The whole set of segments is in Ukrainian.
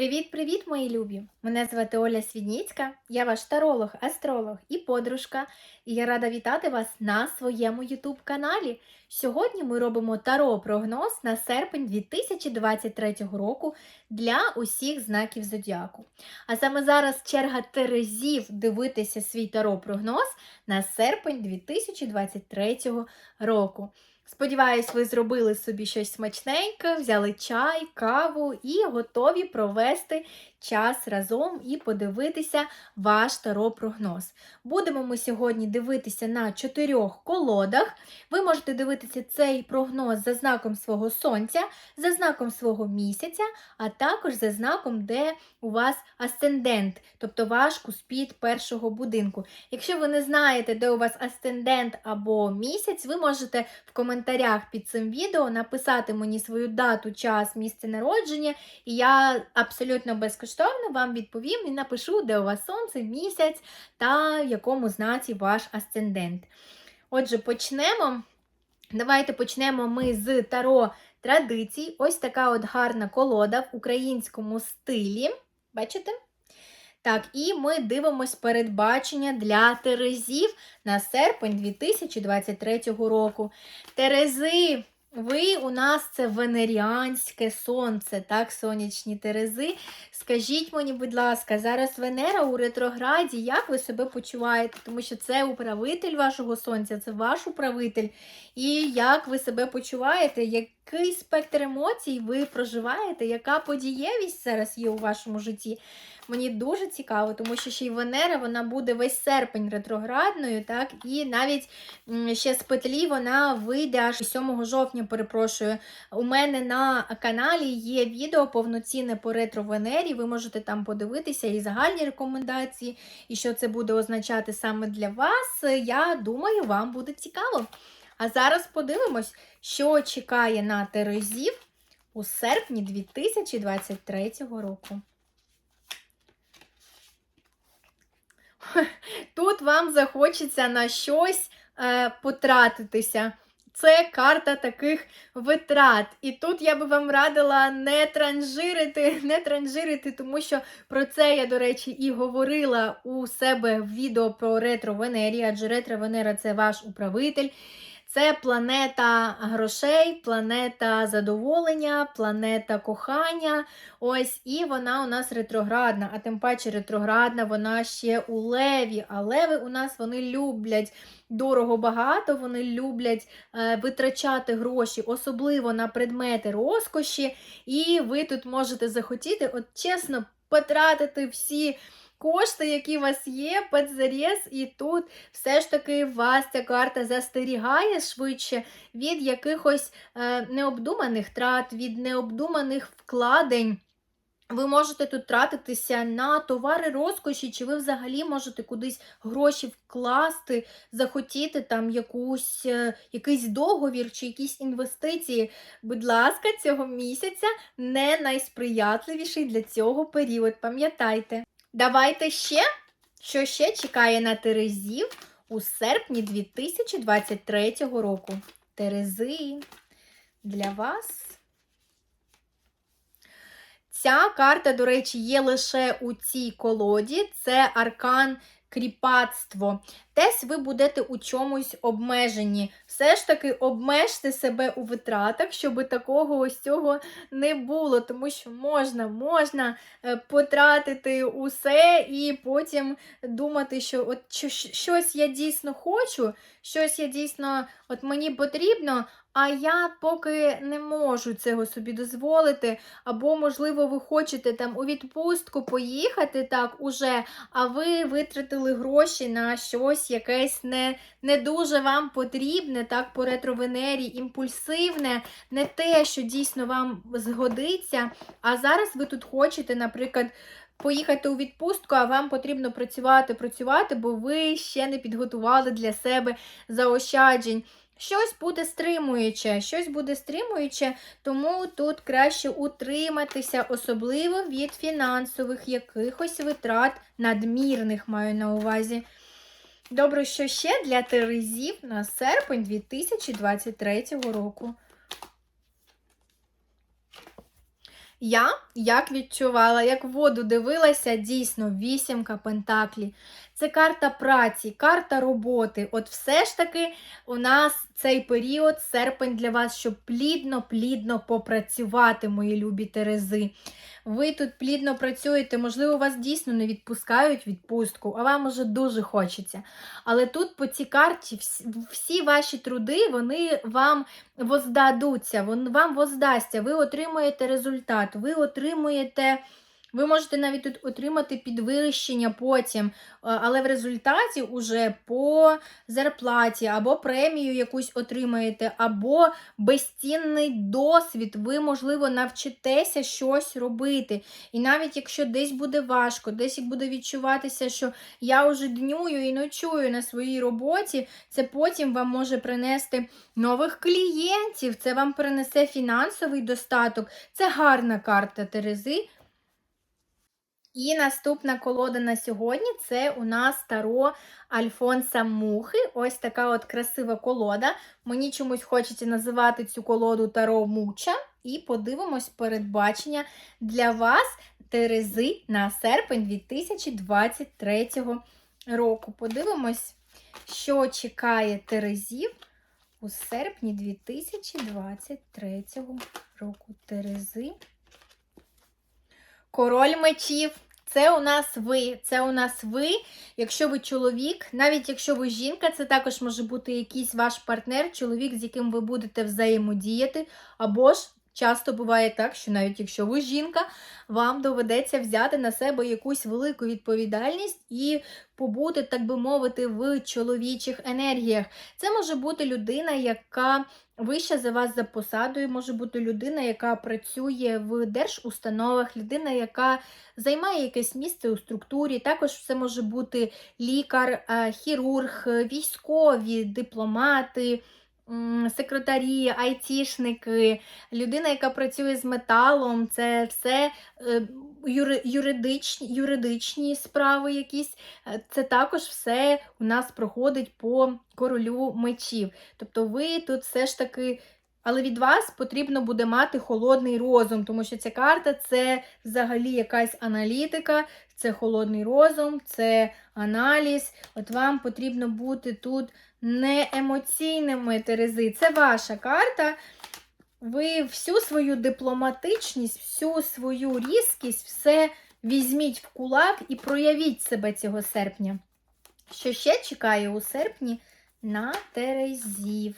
Привіт-привіт, мої любі! Мене звати Оля Свідніцька, я ваш таролог, астролог і подружка, і я рада вітати вас на своєму YouTube каналі. Сьогодні ми робимо таро-прогноз на серпень 2023 року для усіх знаків зодіаку. А саме зараз черга Терезів дивитися свій таро-прогноз на серпень 2023 року. Сподіваюсь, ви зробили собі щось смачненьке, взяли чай, каву і готові провести час разом і подивитися ваш таро-прогноз. Будемо ми сьогодні дивитися на чотирьох колодах. Ви можете дивитися цей прогноз за знаком свого сонця, за знаком свого місяця, а також за знаком, де у вас асцендент, тобто ваш куспід першого будинку. Якщо ви не знаєте, де у вас асцендент або місяць, ви можете в коментарях під цим відео написати мені свою дату, час, місце народження, і я абсолютно безкоштовно вам відповім і напишу, де у вас сонце, місяць та в якому знаці ваш асцендент. Отже, почнемо. Давайте почнемо ми з таро традицій. Ось така от гарна колода в українському стилі. Бачите? Так, і ми дивимось передбачення для Терезів на серпень 2023 року. Терези, ви у нас це венеріанське сонце, так, сонячні Терези. Скажіть мені, будь ласка, зараз Венера у ретрограді, як ви себе почуваєте? Тому що це управитель вашого сонця, це ваш управитель. І як ви себе почуваєте? Який спектр емоцій ви проживаєте? Яка подієвість зараз є у вашому житті? Мені дуже цікаво, тому що ще й Венера вона буде весь серпень ретроградною, так, і навіть ще з петлі вона вийде аж 7 жовтня, перепрошую. У мене на каналі є відео повноцінне по ретро-Венері. Ви можете там подивитися і загальні рекомендації, і що це буде означати саме для вас. Я думаю, вам буде цікаво. А зараз подивимось, що чекає на Терезів у серпні 2023 року. Тут вам захочеться на щось е, потратитися. Це карта таких витрат. І тут я би вам радила не транжирити, не транжирити, тому що про це я, до речі, і говорила у себе в відео про ретро Венері, адже ретро Венера це ваш управитель. Це планета грошей, планета задоволення, планета кохання. Ось, і вона у нас ретроградна, а тим паче ретроградна, вона ще у леві. А леви у нас вони люблять дорого багато, вони люблять е, витрачати гроші, особливо на предмети розкоші. І ви тут можете захотіти, от чесно, потратити всі кошти, які у вас є, підзаріз, і тут все ж таки вас ця карта застерігає швидше від якихось е, необдуманих трат, від необдуманих вкладень. Ви можете тут тратитися на товари розкоші, чи ви взагалі можете кудись гроші вкласти, захотіти там якусь, е, якийсь договір чи якісь інвестиції. Будь ласка, цього місяця не найсприятливіший для цього період. Пам'ятайте. Давайте ще, що ще чекає на Терезів у серпні 2023 року. Терези для вас. Ця карта, до речі, є лише у цій колоді. Це аркан кріпацтво. Десь ви будете у чомусь обмежені. Все ж таки обмежте себе у витратах, щоб такого ось цього не було. Тому що можна можна е, потратити усе і потім думати, що от щось я дійсно хочу, щось я дійсно от мені потрібно. А я поки не можу цього собі дозволити. Або, можливо, ви хочете там у відпустку поїхати так уже, а ви витратили гроші на щось якесь не не дуже вам потрібне, так, по ретровенері, імпульсивне, не те, що дійсно вам згодиться. А зараз ви тут хочете, наприклад, Поїхати у відпустку, а вам потрібно працювати, працювати, бо ви ще не підготували для себе заощаджень. Щось буде стримуюче, щось буде стримуюче, тому тут краще утриматися, особливо від фінансових якихось витрат, надмірних маю на увазі. Добре, що ще для Терезів на серпень 2023 року. Я як відчувала, як воду дивилася, дійсно вісімка пентаклі. Це карта праці, карта роботи. От все ж таки у нас цей період, серпень для вас, щоб плідно-плідно попрацювати, мої любі Терези. Ви тут плідно працюєте, можливо, вас дійсно не відпускають відпустку, а вам уже дуже хочеться. Але тут по цій карті всі, ваші труди вони вам воздадуться, вам воздасться, ви отримуєте результат, ви отримуєте. Ви можете навіть тут отримати підвищення потім, е, але в результаті уже по зарплаті або премію якусь отримаєте, або безцінний досвід. Ви, можливо, навчитеся щось робити. І навіть якщо десь буде важко, десь буде відчуватися, що я вже днюю і ночую на своїй роботі, це потім вам може принести нових клієнтів, це вам принесе фінансовий достаток. Це гарна карта Терези. І наступна колода на сьогодні це у нас Таро Альфонса Мухи. Ось така от красива колода. Мені чомусь хочеться називати цю колоду Таро Муча. І подивимось передбачення для вас Терези на серпень 2023 року. Подивимось, що чекає Терезів у серпні 2023 року. Терези. Король мечів. Це у нас ви. Це у нас ви. Якщо ви чоловік, навіть якщо ви жінка, це також може бути якийсь ваш партнер, чоловік, з яким ви будете взаємодіяти. Або ж часто буває так, що навіть якщо ви жінка, вам доведеться взяти на себе якусь велику відповідальність і побути, так би мовити, в чоловічих енергіях. Це може бути людина, яка вища за вас за посадою, може бути людина, яка працює в держустановах, людина, яка займає якесь місце у структурі. Також це може бути лікар, е, хірург, військові, дипломати. Секретарі, айтішники, людина, яка працює з металом, це все е, юридичні, юридичні справи якісь. Е, Це також все у нас проходить по королю мечів. Тобто ви тут все ж таки. Але від вас потрібно буде мати холодний розум, тому що ця карта це взагалі якась аналітика, це холодний розум, це аналіз. От вам потрібно бути тут не емоційними Терези. Це ваша карта. Ви всю свою дипломатичність, всю свою різкість, все візьміть в кулак і проявіть себе цього серпня. Що ще чекає у серпні на Терезів?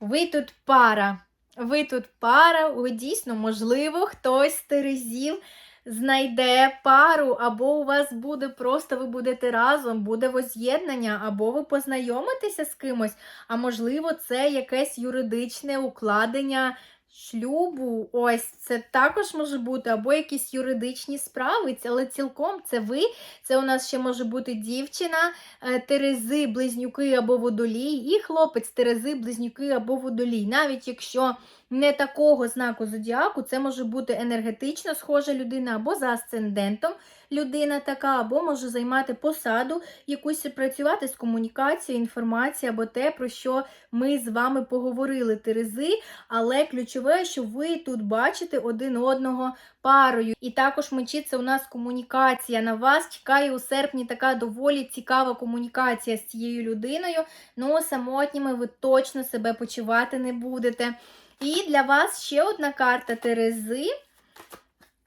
Ви тут пара. Ви тут пара, ви дійсно, можливо, хтось з Терезів знайде пару, або у вас буде просто ви будете разом, буде воз'єднання, або ви познайомитеся з кимось, а можливо, це якесь юридичне укладення шлюбу. Ось це також може бути, або якісь юридичні справи, але цілком це ви. Це у нас ще може бути дівчина, е, Терези, близнюки або водолій, і хлопець Терези, близнюки або водолій. Навіть якщо не такого знаку зодіаку, це може бути енергетично схожа людина або за асцендентом людина така, або може займати посаду, якусь працювати з комунікацією, інформацією, або те, про що ми з вами поговорили, Терези. Але ключове, що ви тут бачите один одного парою. І також мечі це у нас комунікація. На вас чекає у серпні така доволі цікава комунікація з цією людиною. Ну, самотніми ви точно себе почувати не будете. І для вас ще одна карта Терези.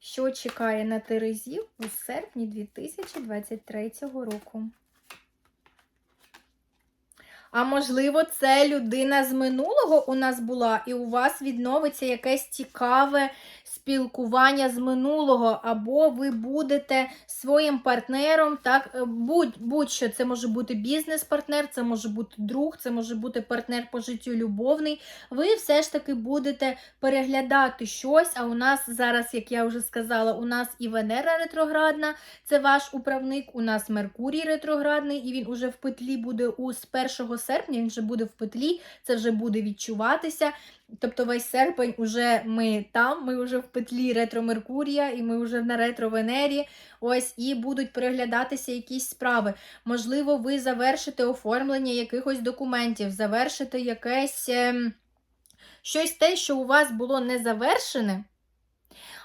Що чекає на Терезі у серпні 2023 року? А можливо, це людина з минулого у нас була, і у вас відновиться якесь цікаве спілкування з минулого, або ви будете своїм партнером, так, е, будь- будь-що, це може бути бізнес-партнер, це може бути друг, це може бути партнер по життю любовний. Ви все ж таки будете переглядати щось. А у нас зараз, як я вже сказала, у нас і Венера ретроградна, це ваш управник, у нас Меркурій ретроградний, і він уже в петлі буде у з 1 серпня, він вже буде в петлі, це вже буде відчуватися. Тобто весь серпень уже ми там, ми вже в петлі ретро Меркурія, і ми вже на ретро Венері. Ось і будуть переглядатися якісь справи. Можливо, ви завершите оформлення якихось документів, завершите якесь. ем, щось те, що у вас було не завершене,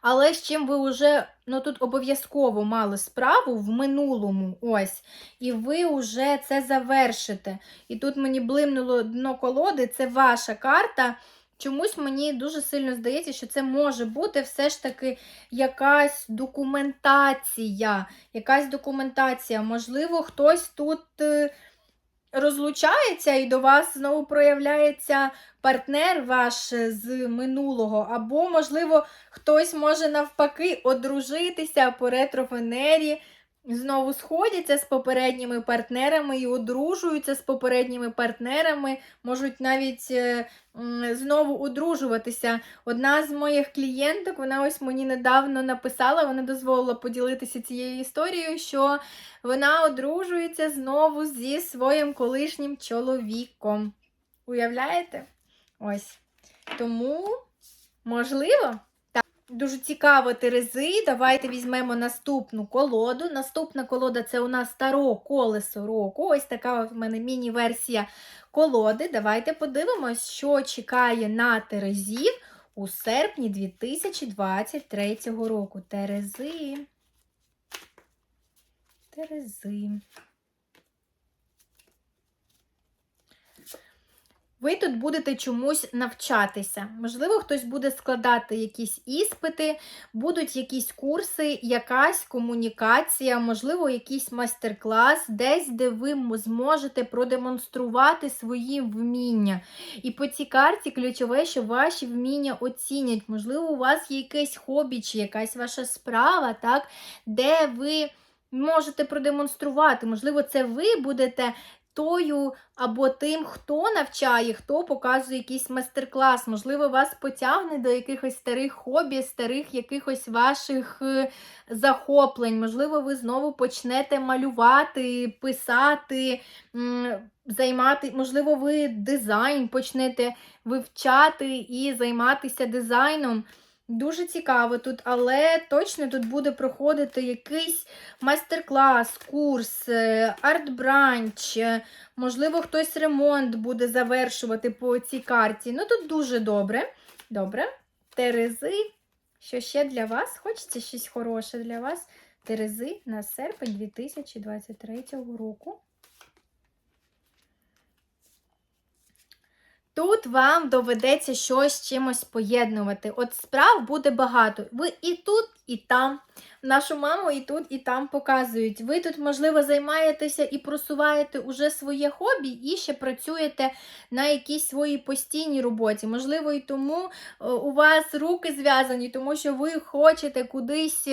але з чим ви вже ну тут обов'язково мали справу в минулому. ось, І ви вже це завершите. І тут мені блимнуло дно колоди, це ваша карта. Чомусь мені дуже сильно здається, що це може бути все ж таки якась документація. Якась документація. Можливо, хтось тут е, розлучається і до вас знову проявляється партнер ваш з минулого. Або, можливо, хтось може навпаки одружитися по ретро-Венері, Знову сходяться з попередніми партнерами і одружуються з попередніми партнерами, можуть навіть е, знову одружуватися. Одна з моїх клієнток, вона ось мені недавно написала, вона дозволила поділитися цією історією, що вона одружується знову зі своїм колишнім чоловіком. Уявляєте? Ось. Тому, можливо. Дуже цікаво Терези. Давайте візьмемо наступну колоду. Наступна колода це у нас старо колесо року. Ось така в мене міні-версія колоди. Давайте подивимось, що чекає на Терезів у серпні 2023 року. Терези. Терези. Ви тут будете чомусь навчатися. Можливо, хтось буде складати якісь іспити, будуть якісь курси, якась комунікація, можливо, якийсь майстер-клас, десь, де ви зможете продемонструвати свої вміння. І по цій карті ключове, що ваші вміння оцінять. Можливо, у вас є якесь хобі чи якась ваша справа, так, де ви. Можете продемонструвати, можливо, це ви будете тою або тим, хто навчає, хто показує якийсь майстер-клас. Можливо, вас потягне до якихось старих хобі, старих якихось ваших е, захоплень. Можливо, ви знову почнете малювати, писати, займати, можливо, ви дизайн почнете вивчати і займатися дизайном. Дуже цікаво тут, але точно тут буде проходити якийсь майстер-клас, курс, е, арт-бранч, е, можливо, хтось ремонт буде завершувати по цій карті. Ну, тут дуже добре. Добре. Терези. Що ще для вас? Хочеться щось хороше для вас? Терези на серпень 2023 року. Тут вам доведеться щось чимось поєднувати. От справ буде багато. Ви і тут, і там. Нашу маму і тут, і там показують. Ви тут, можливо, займаєтеся і просуваєте уже своє хобі, і ще працюєте на якійсь своїй постійній роботі. Можливо, і тому е, у вас руки зв'язані, тому що ви хочете кудись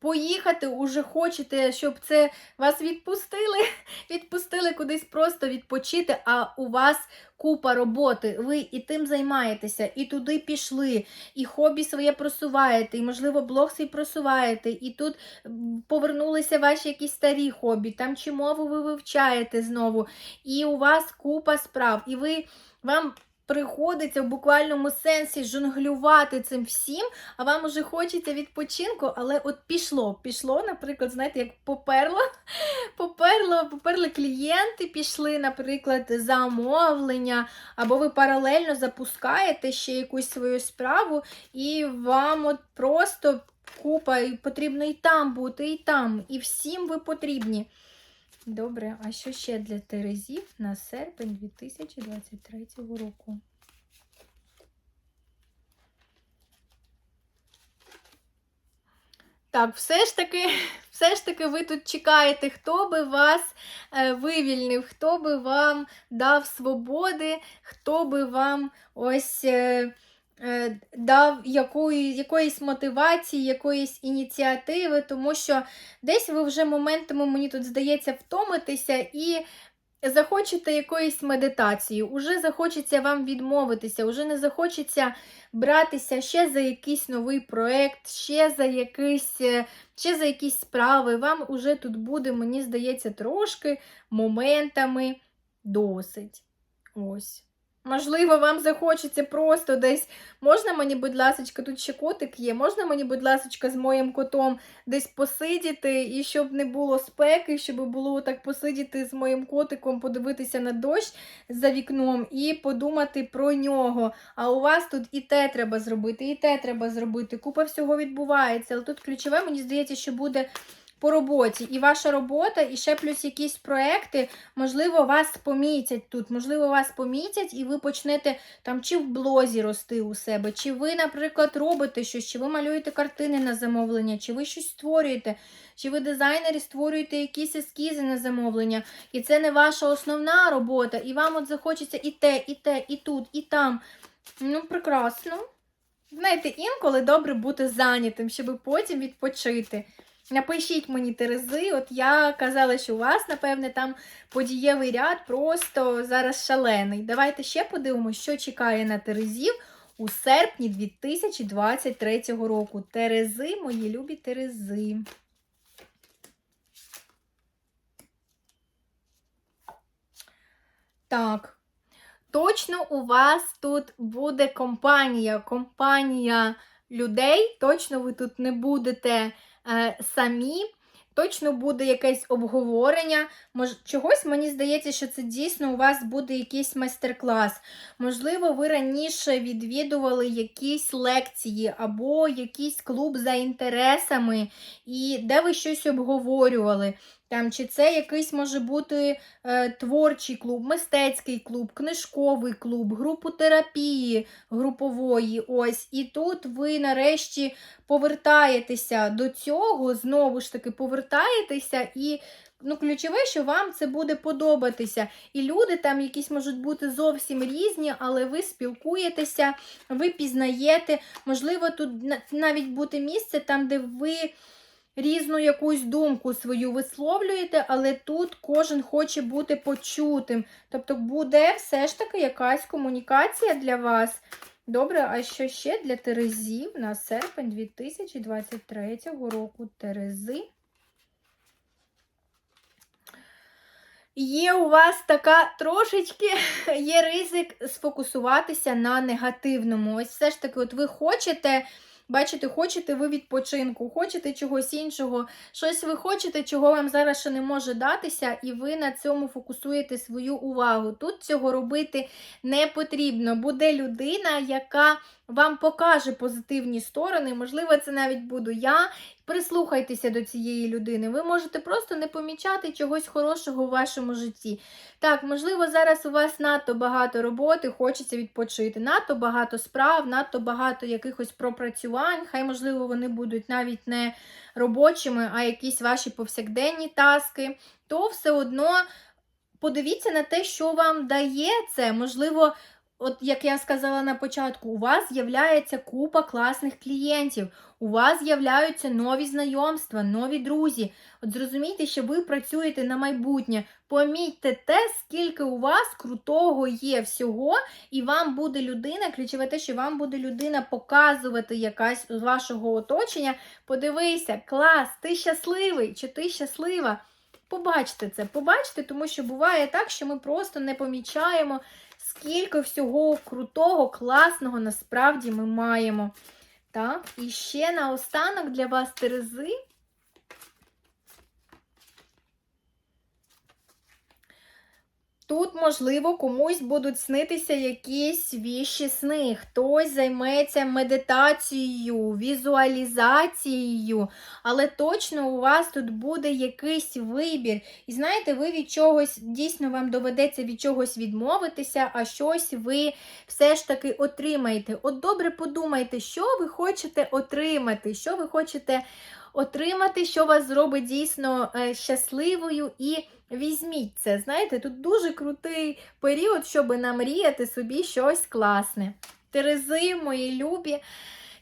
поїхати, уже хочете, щоб це вас відпустили, відпустили кудись просто відпочити, а у вас купа роботи. Ви і тим займаєтеся, і туди пішли, і хобі своє просуваєте, і, можливо, блог свій просуваєте, і тут повернулися ваші якісь старі хобі, там чи мову ви вивчаєте знову, і у вас купа справ, і ви вам приходиться в буквальному сенсі жонглювати цим всім, а вам уже хочеться відпочинку, але от пішло. Пішло, наприклад, знаєте, як поперло, поперло, поперли клієнти, пішли, наприклад, замовлення, або ви паралельно запускаєте ще якусь свою справу, і вам от просто купа, і потрібно і там бути, і там, і всім ви потрібні. Добре, а що ще для Терезів на серпень 2023 року? Так, все ж таки, все ж таки, ви тут чекаєте, хто би вас е, вивільнив, хто би вам дав свободи, хто би вам ось. Е, дав якої, якоїсь мотивації, якоїсь ініціативи, тому що десь ви вже моментами, мені тут здається, втомитеся і захочете якоїсь медитації, уже захочеться вам відмовитися, уже не захочеться братися ще за якийсь новий проєкт, ще за якийсь, е, ще за якісь справи. Вам уже тут буде, мені здається, трошки моментами досить. Ось. Можливо, вам захочеться просто десь. Можна мені, будь ласочка, тут ще котик є. Можна мені, будь ласочка, з моїм котом десь посидіти, і щоб не було спеки, щоб було так посидіти з моїм котиком, подивитися на дощ за вікном і подумати про нього. А у вас тут і те треба зробити, і те треба зробити. Купа всього відбувається. Але тут ключове, мені здається, що буде по роботі. І ваша робота, і ще плюс якісь проекти, можливо, вас помітять тут. Можливо, вас помітять, і ви почнете там чи в блозі рости у себе, чи ви, наприклад, робите щось, чи ви малюєте картини на замовлення, чи ви щось створюєте, чи ви дизайнері створюєте якісь ескізи на замовлення. І це не ваша основна робота, і вам от захочеться і те, і те, і тут, і там. Ну, прекрасно. Знаєте, інколи добре бути зайнятим, щоб потім відпочити. Напишіть мені Терези, от я казала, що у вас, напевне, там подієвий ряд просто зараз шалений. Давайте ще подивимося, що чекає на Терезів у серпні 2023 року. Терези, мої любі Терези. Так. Точно у вас тут буде компанія, компанія людей. Точно ви тут не будете самі. Точно буде якесь обговорення. Мож, чогось мені здається, що це дійсно у вас буде якийсь майстер-клас. Можливо, ви раніше відвідували якісь лекції або якийсь клуб за інтересами, і де ви щось обговорювали. Там, Чи це якийсь може бути е, творчий клуб, мистецький клуб, книжковий клуб, групу терапії групової. ось. І тут ви нарешті повертаєтеся до цього, знову ж таки, повертаєтеся і. Ну, ключове, що вам це буде подобатися. І люди там якісь можуть бути зовсім різні, але ви спілкуєтеся, ви пізнаєте. Можливо, тут навіть бути місце там, де ви різну якусь думку свою висловлюєте, але тут кожен хоче бути почутим. Тобто буде все ж таки якась комунікація для вас. Добре, а що ще для Терезів на серпень 2023 року Терези? Є у вас така трошечки є ризик сфокусуватися на негативному. Ось все ж таки, от ви хочете. Бачите, хочете ви відпочинку, хочете чогось іншого, щось ви хочете, чого вам зараз ще не може датися, і ви на цьому фокусуєте свою увагу. Тут цього робити не потрібно. Буде людина, яка вам покаже позитивні сторони. Можливо, це навіть буду я. Прислухайтеся до цієї людини. Ви можете просто не помічати чогось хорошого у вашому житті. Так, можливо, зараз у вас надто багато роботи, хочеться відпочити, надто багато справ, надто багато якихось пропрацювань. Хай, можливо, вони будуть навіть не робочими, а якісь ваші повсякденні таски, то все одно подивіться на те, що вам дає це. Можливо, От, як я сказала на початку, у вас з'являється купа класних клієнтів, у вас з'являються нові знайомства, нові друзі. От зрозумійте, що ви працюєте на майбутнє. Помітьте те, скільки у вас крутого є всього, і вам буде людина, ключове те, що вам буде людина показувати якась з вашого оточення. Подивися, клас, ти щасливий чи ти щаслива. Побачте це, побачте, тому що буває так, що ми просто не помічаємо скільки всього крутого, класного насправді ми маємо. Так, І ще наостанок для вас Терези. Тут, можливо, комусь будуть снитися якісь віші сни. Хтось займеться медитацією, візуалізацією, але точно у вас тут буде якийсь вибір. І знаєте, ви від чогось, дійсно, вам доведеться від чогось відмовитися, а щось ви все ж таки отримаєте. От добре подумайте, що ви хочете отримати, що ви хочете отримати, що вас зробить дійсно е, щасливою і. Візьміть це, знаєте, тут дуже крутий період, щоб намріяти собі щось класне. Терези, мої любі,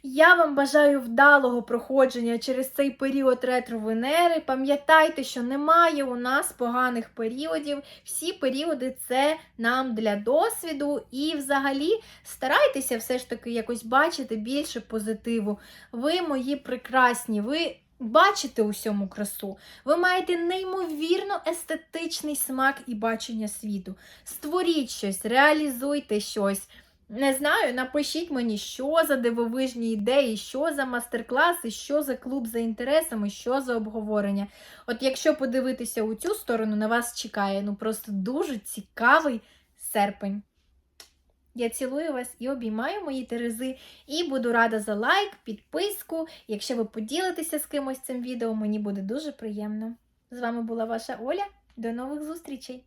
я вам бажаю вдалого проходження через цей період ретро-венери. Пам'ятайте, що немає у нас поганих періодів. Всі періоди це нам для досвіду. І взагалі старайтеся все ж таки якось бачити більше позитиву. Ви мої прекрасні, ви бачите усьому красу. Ви маєте неймовірно естетичний смак і бачення світу. Створіть щось, реалізуйте щось. Не знаю, напишіть мені, що за дивовижні ідеї, що за мастер-класи, що за клуб за інтересами, що за обговорення. От якщо подивитися у цю сторону, на вас чекає ну просто дуже цікавий серпень. Я цілую вас і обіймаю мої терези. І буду рада за лайк, підписку. Якщо ви поділитеся з кимось цим відео, мені буде дуже приємно. З вами була ваша Оля. До нових зустрічей!